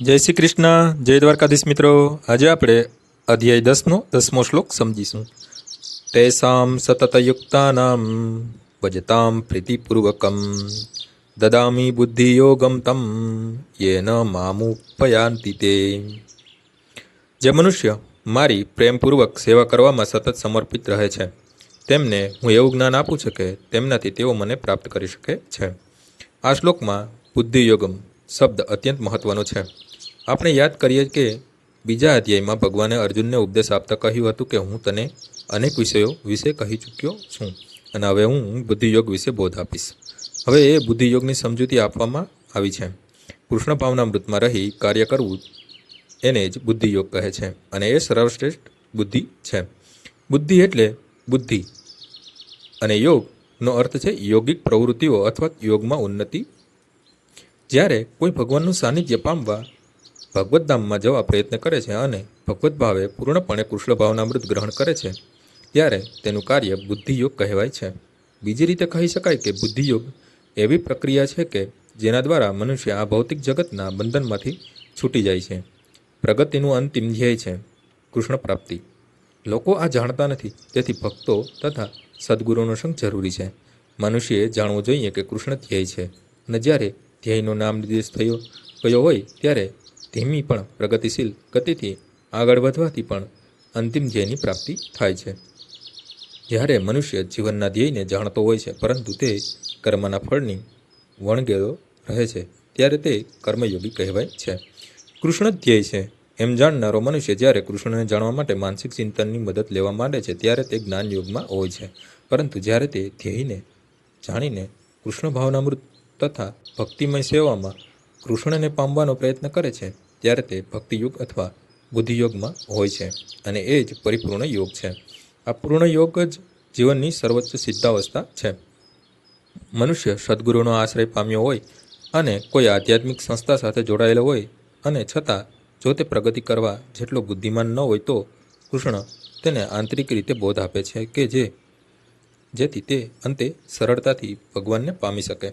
જય શ્રી કૃષ્ણ, જય દ્વારકાધીશ મિત્રો. આજે આપણે અધ્યાય દસનો, દસમો શ્લોક સમજીશું. તેસામ સતતયુક્તાનામ ભજતામ પ્રીતિપૂર્વકમ. દદામી બુદ્ધિયોગમ તમ, યેન મામુપયાંતિ તે. જે મનુષ્ય મારી પ્રેમપૂર્વક સેવા કરવામાં સતત સમર્પિત રહે છે, તેમને હું એવું જ્ઞાન આપું છું કે તેમનાથી તેઓ મને પ્રાપ્ત કરી શકે છે. આ શ્લોકમાં બુદ્ધિયોગમ શબ્દ અત્યંત મહત્વનો છે. આપણે યાદ કરીએ કે બીજા અધ્યાયમાં ભગવાને અર્જુનને ઉપદેશ આપતા કહ્યું હતું કે હું તને અનેક વિષયો વિશે કહી ચૂક્યો છું અને હવે હું બુદ્ધિયોગ વિશે બોધ આપીશ. હવે એ બુદ્ધિયોગની સમજૂતી આપવામાં આવી છે. કૃષ્ણ ભાવનામૃતમાં રહી કાર્ય કરવું એને જ બુદ્ધિયોગ કહે છે અને એ સર્વશ્રેષ્ઠ બુદ્ધિ છે. બુદ્ધિ એટલે બુદ્ધિ અને યોગનો અર્થ છે યોગિક પ્રવૃત્તિઓ અથવા યોગમાં ઉન્નતિ જ્યારે કોઈ ભગવાનનું સાનિધ્ય પામવા ભગવત ધામમાં જવા પ્રયત્ન કરે છે અને ભગવત ભાવે પૂર્ણપણે કૃષ્ણ ભાવનામૃત ગ્રહણ કરે છે, ત્યારે તેનું કાર્ય બુદ્ધિયોગ કહેવાય છે. બીજી રીતે કહી શકાય કે બુદ્ધિયોગ એવી પ્રક્રિયા છે કે જેના દ્વારા મનુષ્ય આ ભૌતિક જગતના બંધનમાંથી છૂટી જાય છે. પ્રગતિનું અંતિમ ધ્યેય છે કૃષ્ણ પ્રાપ્તિ. લોકો આ જાણતા નથી, તેથી ભક્તો તથા સદગુરુનો સંગ જરૂરી છે. મનુષ્યએ જાણવું જોઈએ કે કૃષ્ણ ધ્યેય છે અને જ્યારે ધ્યેયનો નામ નિર્દેશ થયો, ગયો હોય ત્યારે ધીમી પણ પ્રગતિશીલ ગતિથી આગળ વધવાથી પણ અંતિમ ધ્યેયની પ્રાપ્તિ થાય છે. જ્યારે મનુષ્ય જીવનના ધ્યેયને જાણતો હોય છે, પરંતુ તે કર્મના ફળની વણગેલો રહે છે, ત્યારે તે કર્મયોગી કહેવાય છે. કૃષ્ણ ધ્યેય છે. એમ જાણનારો મનુષ્ય જ્યારે કૃષ્ણને જાણવા માટે માનસિક ચિંતનની મદદ લેવા માંડે છે, ત્યારે તે જ્ઞાન યોગમાં હોય છે. પરંતુ જ્યારે તે ધ્યેયને જાણીને કૃષ્ણ ભાવનામૃત તથા ભક્તિમય સેવામાં કૃષ્ણને પામવાનો પ્રયત્ન કરે છે, ત્યારે તે ભક્તિયુગ અથવા બુદ્ધિયોગમાં હોય છે અને એ જ પરિપૂર્ણ યોગ છે. આ પૂર્ણ યોગ જ જીવનની સર્વોચ્ચ સિદ્ધાવસ્થા છે. મનુષ્ય સદગુરુનો આશ્રય પામ્યો હોય અને કોઈ આધ્યાત્મિક સંસ્થા સાથે જોડાયેલો હોય અને છતાં જો તે પ્રગતિ કરવા જેટલો બુદ્ધિમાન ન હોય તો કૃષ્ણ તેને આંતરિક રીતે બોધ આપે છે કે જે, જેથી તે અંતે સરળતાથી ભગવાનને પામી શકે.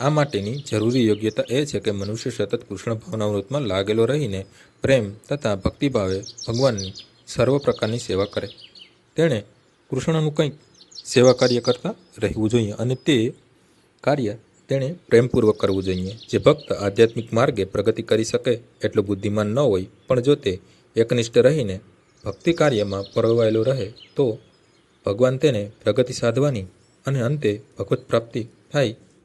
આ માટેની જરૂરી યોગ્યતા એ છે કે મનુષ્ય સતત કૃષ્ણ ભાવનામૃતમાં લાગેલો રહીને પ્રેમ તથા ભક્તિભાવે ભગવાનની સર્વ પ્રકારની સેવા કરે. તેણે કૃષ્ણનું કંઈક સેવા કાર્ય કરતા રહેવું જોઈએ અને તે કાર્ય તેણે પ્રેમપૂર્વક કરવું જોઈએ. જે ભક્ત આધ્યાત્મિક માર્ગે પ્રગતિ કરી શકે એટલો બુદ્ધિમાન ન હોય, પણ જો તે એકનિષ્ઠ રહીને ભક્તિ કાર્યમાં પરવાયેલો રહે, તો ભગવાન તેને પ્રગતિ સાધવાની અને અંતે ભગવત પ્રાપ્તિ થાય